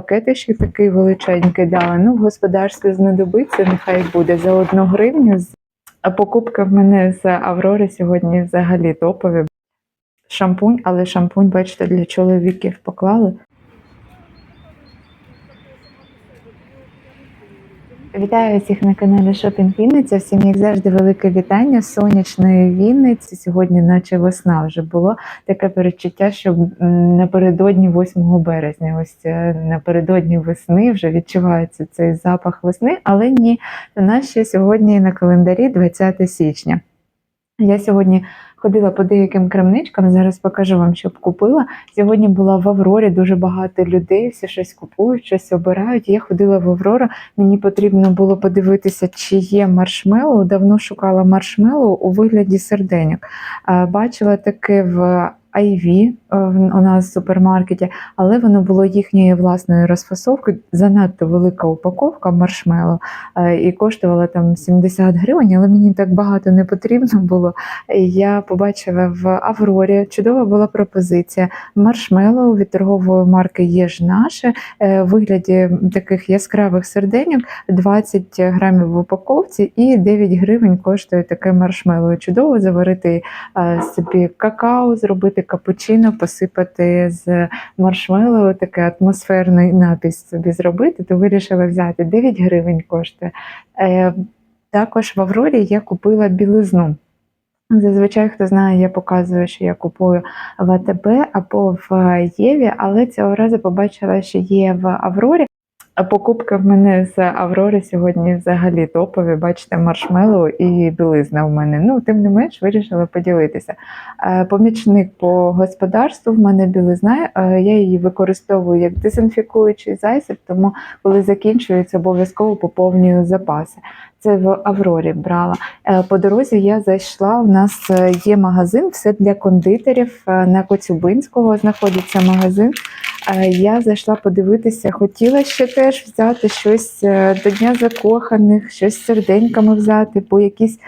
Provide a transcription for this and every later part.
пакетичок такий величенький дали. Ну, в господарстві знадобиться, нехай буде за одну гривню. А покупка в мене з Аврори сьогодні взагалі топові. Шампунь, але шампунь, бачите, для чоловіків поклали. Вітаю всіх на каналі Шопінг Вінниця. Всім, як завжди, велике вітання сонячної Вінниці. Сьогодні, наче весна вже було таке передчуття, що напередодні 8 березня, ось е, напередодні весни вже відчувається цей запах весни, але ні, у нас сьогодні на календарі 20 січня. Я сьогодні ходила по деяким крамничкам, зараз покажу вам, що б купила. Сьогодні була в Аврорі, дуже багато людей, всі щось купують, щось обирають. Я ходила в Аврора, мені потрібно було подивитися, чи є маршмеллоу. Давно шукала маршмеллоу у вигляді серденьок. Бачила таке в в- у нас в супермаркеті, але воно було їхньої власної розфасовки. Занадто велика упаковка маршмеллоу е, і коштувала там 70 гривень, але мені так багато не потрібно було. Я побачила в Аврорі чудова була пропозиція маршмеллоу від торгової марки Єж наше е, в вигляді таких яскравих серденьок 20 грамів в упаковці і 9 гривень коштує таке маршмеллоу. Чудово заварити е, собі какао, зробити капучино, посипати з маршмеллоу, такий атмосферний напій собі зробити, то вирішила взяти 9 гривень коштує. Е, Також в Аврорі я купила білизну. Зазвичай, хто знає, я показую, що я купую в АТБ або в Єві, але цього разу побачила, що є в Аврорі. А покупка в мене з Аврори сьогодні взагалі топові. Бачите, маршмеллоу і білизна в мене. Ну, тим не менш, вирішила поділитися. Е, Помічник по господарству в мене білизна. е, Я її використовую як дезінфікуючий засіб, тому коли закінчується, обов'язково поповнюю запаси. Це в Аврорі брала. Е, По дорозі я зайшла. У нас е, є магазин, все для кондитерів. Е, На Коцюбинського знаходиться магазин. Я зайшла подивитися, хотіла ще теж взяти щось до Дня закоханих, щось з серденьками взяти, по якісь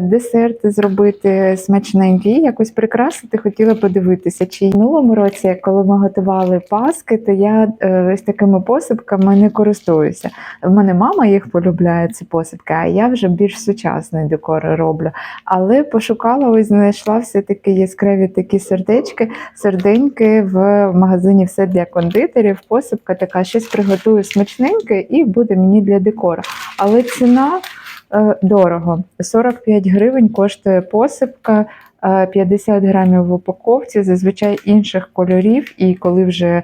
десерти зробити смачненькі, якось прикрасити, хотіла подивитися. Чи в минулому році, коли ми готували паски, то я ось такими посипками не користуюся. В мене мама їх полюбляє, ці посипки, а я вже більш сучасний декор роблю. Але пошукала, ось знайшла все-таки яскраві такі сердечки, серденьки в магазині все для кондитерів. Посипка така, щось приготую смачненьке і буде мені для декора. Але ціна е, дорого. 45 гривень коштує посипка. е, 50 грамів в упаковці, зазвичай інших кольорів, і коли вже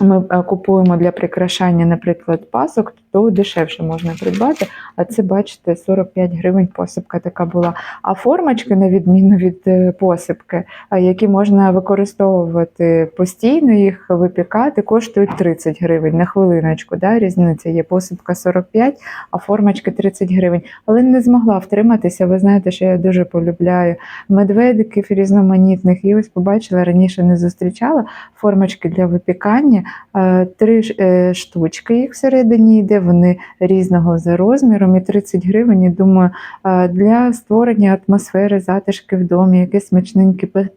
ми е, купуємо для прикрашання, наприклад, пасок, то дешевше можна придбати. А це, бачите, 45 гривень посипка така була. А формочки, на відміну від е, посипки, які можна використовувати постійно, їх випікати, коштують 30 гривень на хвилиночку. Да? Різниця є посипка 45, а формочки 30 гривень. Але не змогла втриматися. Ви знаєте, що я дуже полюбляю медведиків різноманітних. І ось побачила раніше не зустрічала формочки для випікання. Е, Три е, штучки їх всередині йде, вони різного за розміром і 30 гривень. І думаю, е, для створення атмосфери, затишки в домі, якесь смачненьке пе-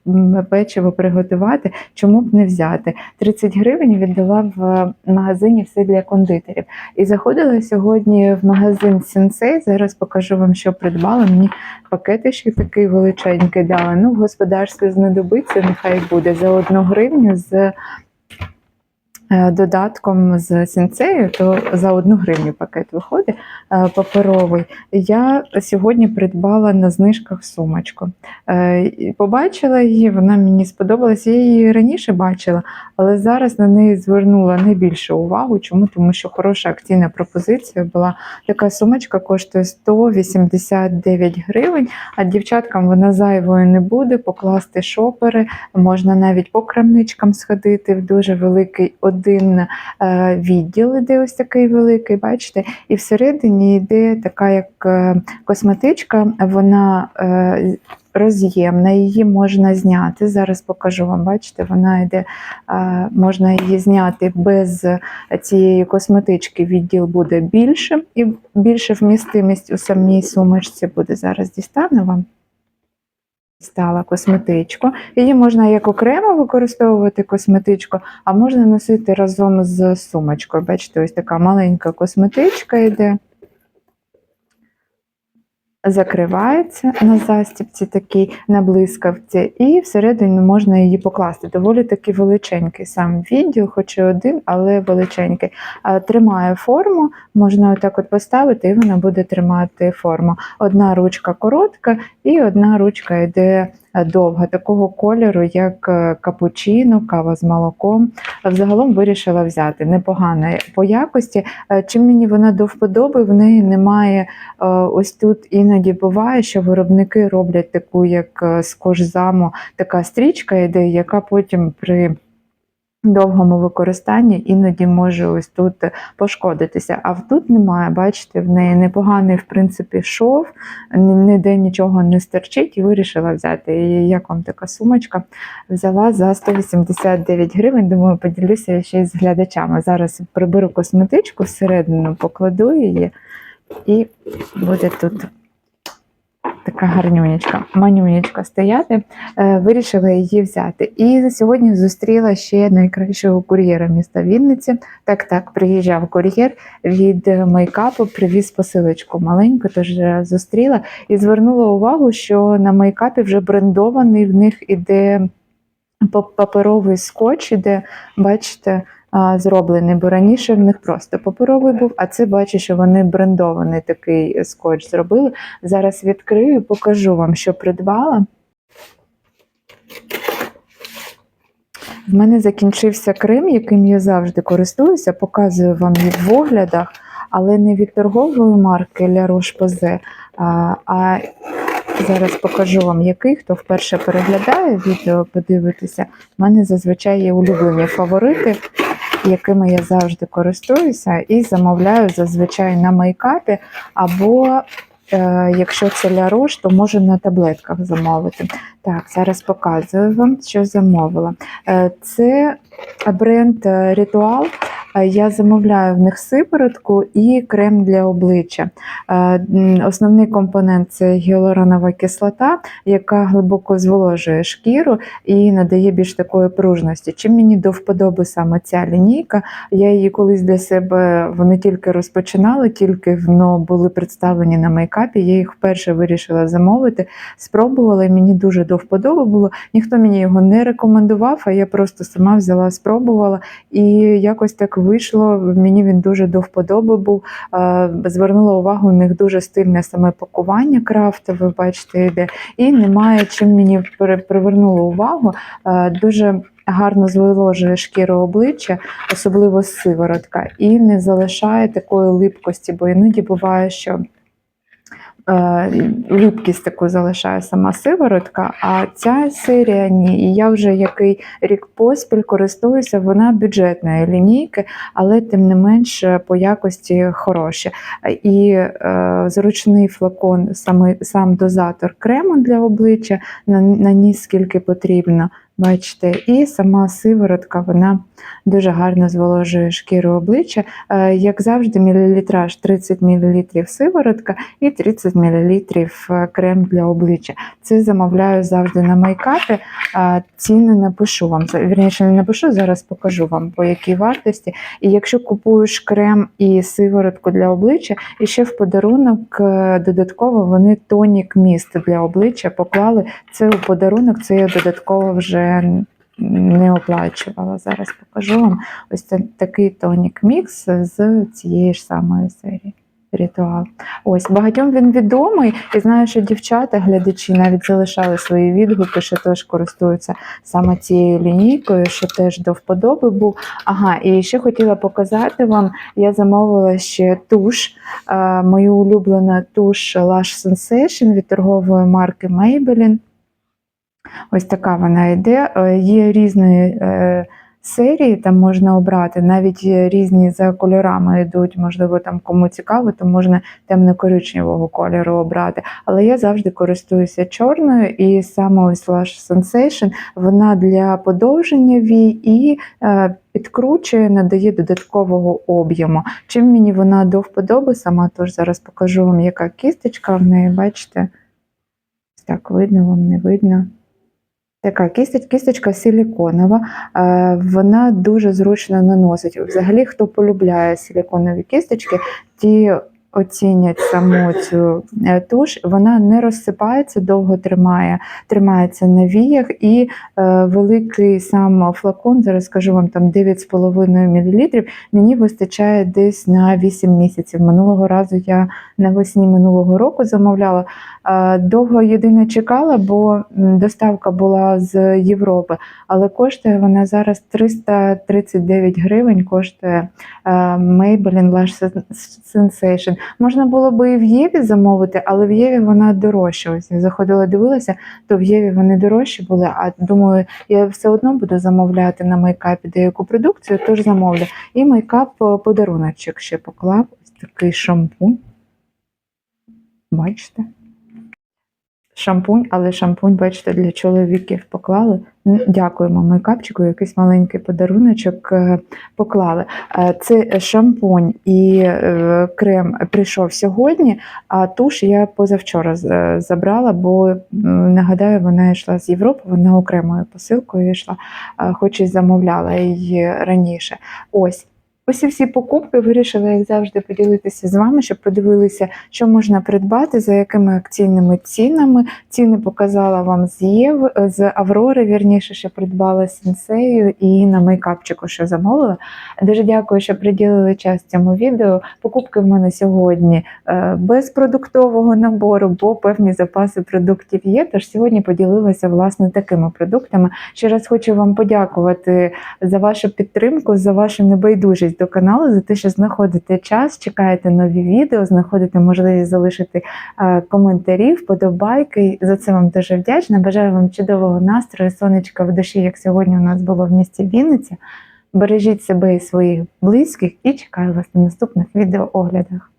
печиво приготувати, чому б не взяти? 30 гривень віддала в магазині все для кондитерів. І заходила сьогодні в магазин Сінсей. Зараз покажу вам, що придбала. Мені пакетичок такий величенький дали. Ну, в господарстві знадобиться, нехай буде за одну гривню з е, додатком з сінцею, то за одну гривню пакет виходить е, паперовий. Я сьогодні придбала на знижках сумочку. Е, Побачила її, вона мені сподобалась. Я її раніше бачила, але зараз на неї звернула найбільшу увагу. Чому? Тому що хороша акційна пропозиція була. Така сумочка коштує 189 гривень, а дівчаткам вона зайвою не буде. Покласти шопери, можна навіть по крамничкам сходити в дуже великий один е, відділ, іде ось такий великий, бачите, і всередині йде така як е, косметичка, вона е, роз'ємна, її можна зняти. Зараз покажу вам, бачите, вона йде, можна її зняти без цієї косметички. Відділ буде більшим і більше вмістимість у самій сумочці буде. Зараз дістану вам. Стала косметичку. Її можна як окремо використовувати косметичку, а можна носити разом з сумочкою. Бачите, ось така маленька косметичка йде. Закривається на застібці такій на блискавці, і всередину можна її покласти. Доволі таки величенький сам відділ, хоч і один, але величенький. Тримає форму, можна отак от поставити, і вона буде тримати форму. Одна ручка коротка, і одна ручка йде довга, такого кольору, як е, капучино, кава з молоком. Взагалом вирішила взяти непогана по якості. Е, Чим мені вона до вподоби, в неї немає е, ось тут іноді буває, що виробники роблять таку, як е, з кожзаму, така стрічка йде, яка потім при довгому використанні іноді може ось тут пошкодитися. А тут немає, бачите, в неї непоганий в принципі шов, ніде нічого не стерчить і вирішила взяти. І як вам така сумочка? Взяла за 189 гривень. Думаю, поділюся ще з глядачами. Зараз приберу косметичку всередину, покладу її, і буде тут така гарнюнечка, манюнечка стояти. Е, Вирішила її взяти. І сьогодні зустріла ще найкращого кур'єра міста Вінниці. Так, так, приїжджав кур'єр від мейкапу, привіз посилочку маленьку, тож е, зустріла і звернула увагу, що на мейкапі вже брендований в них іде паперовий скотч, іде, бачите, зроблений, бо раніше в них просто паперовий був, а це бачу, що вони брендований такий скотч зробили. Зараз відкрию, покажу вам, що придбала. В мене закінчився крем, яким я завжди користуюся, показую вам їх в оглядах, але не від торгової марки La Roche-Posay, а зараз покажу вам, який, хто вперше переглядає відео, подивитися. У мене зазвичай є улюблені фаворити, якими я завжди користуюся, і замовляю зазвичай на мейкапі, або е, якщо це для рож, то можу на таблетках замовити. Так, зараз показую вам, що замовила. Е, Це бренд Ритуал. Е, Я замовляю в них сиворотку і крем для обличчя. Е, Основний компонент це гіалуронова кислота, яка глибоко зволожує шкіру і надає більш такої пружності. Чим мені до вподоби саме ця лінійка, я її колись для себе вони тільки розпочинали, тільки ну, були представлені на мейкапі. Я їх вперше вирішила замовити, спробувала, і мені дуже до вподоби було. Ніхто мені його не рекомендував, а я просто сама взяла, спробувала, і якось так вийшло. Мені він дуже до вподоби був. Е, Звернула увагу, у них дуже стильне саме пакування крафтове, бачите, йде. І немає чим мені привернуло увагу. Е, Дуже гарно зволожує шкіру обличчя, особливо сиворотка, і не залишає такої липкості, бо іноді буває, що е, липкість таку залишає сама сиворотка, а ця серія ні. І я вже який рік поспіль користуюся, вона бюджетної лінійки, але тим не менш е, по якості хороша. І е, зручний флакон, саме, сам дозатор крему для обличчя, на- наніс скільки потрібно. Бачите, і сама сиворотка вона дуже гарно зволожує шкіру обличчя. Е, Як завжди, мілілітраж 30 мл сиворотка і 30 мл крем для обличчя. Це замовляю завжди на майкапі. А Ціни напишу вам. Вірніше, не напишу, зараз покажу вам по якій вартості. І якщо купуєш крем і сиворотку для обличчя, і ще в подарунок е, додатково вони тонік міст для обличчя поклали. Це у подарунок, це я додатково вже не оплачувала. Зараз покажу вам. Ось це такий тонік мікс з цієї ж самої серії. Ритуал. Ось багатьом він відомий, і знаю, що дівчата, глядачі навіть залишали свої відгуки, що теж користуються саме цією лінійкою, що теж до вподоби був. Ага, і ще хотіла показати вам. Я замовила ще туш, е, мою улюблену туш Lush Sensation від торгової марки Maybelline. Ось така вона йде. Е, Є різної е, серії, там можна обрати, навіть різні за кольорами йдуть. Можливо, там кому цікаво, то можна темно-коричневого кольору обрати. Але я завжди користуюся чорною, і саме ось Lush Sensation, вона для подовження вій і е, підкручує, надає додаткового об'єму. Чим мені вона до вподоби сама, тож зараз покажу вам, яка кісточка в неї, бачите. так видно, вам не видно. Така кісточка, кісточка силіконова, е, вона дуже зручно наносить. Взагалі, хто полюбляє силіконові кісточки, ті оцінять саму цю е, туш. Вона не розсипається, довго тримає, тримається на віях, і е, великий сам флакон, зараз скажу вам там 9,5 мл, мені вистачає десь на 8 місяців. Минулого разу я навесні минулого року замовляла. Е, Довго єдине чекала, бо доставка була з Європи, але коштує вона зараз 339 гривень. Коштує е, Maybelline Lash Sensation. Можна було би і в Єві замовити, але в Єві вона дорожча. Ось я заходила, дивилася, то в Єві вони дорожчі були. А думаю, я все одно буду замовляти на мейкапі деяку продукцію, тож замовлю. І мейкап е, подаруночок ще поклав. Ось такий шампунь. Бачите? Шампунь, але шампунь, бачите, для чоловіків поклали. М, Дякуємо мейкапчику, якийсь маленький подаруночок е, поклали. Е, Це шампунь і е, крем прийшов сьогодні, а туш я позавчора забрала, бо нагадаю, вона йшла з Європи, вона окремою посилкою йшла, хоч і замовляла її раніше. Ось. Ось і всі покупки вирішила, як завжди, поділитися з вами, щоб подивилися, що можна придбати, за якими акційними цінами. Ціни показала вам з Єв, з Аврори, вірніше, що придбала сенсею і на мейкапчику, що замовила. Дуже дякую, що приділили час цьому відео. Покупки в мене сьогодні е, без продуктового набору, бо певні запаси продуктів є. Тож сьогодні поділилася власне такими продуктами. Ще раз хочу вам подякувати за вашу підтримку, за вашу небайдужість до каналу, за те, що знаходите час, чекаєте нові відео, знаходите можливість залишити е, коментарі, вподобайки. За це вам дуже вдячна. Бажаю вам чудового настрою, сонечка в душі, як сьогодні у нас було в місті Вінниця. Бережіть себе і своїх близьких і чекаю вас на наступних відеооглядах.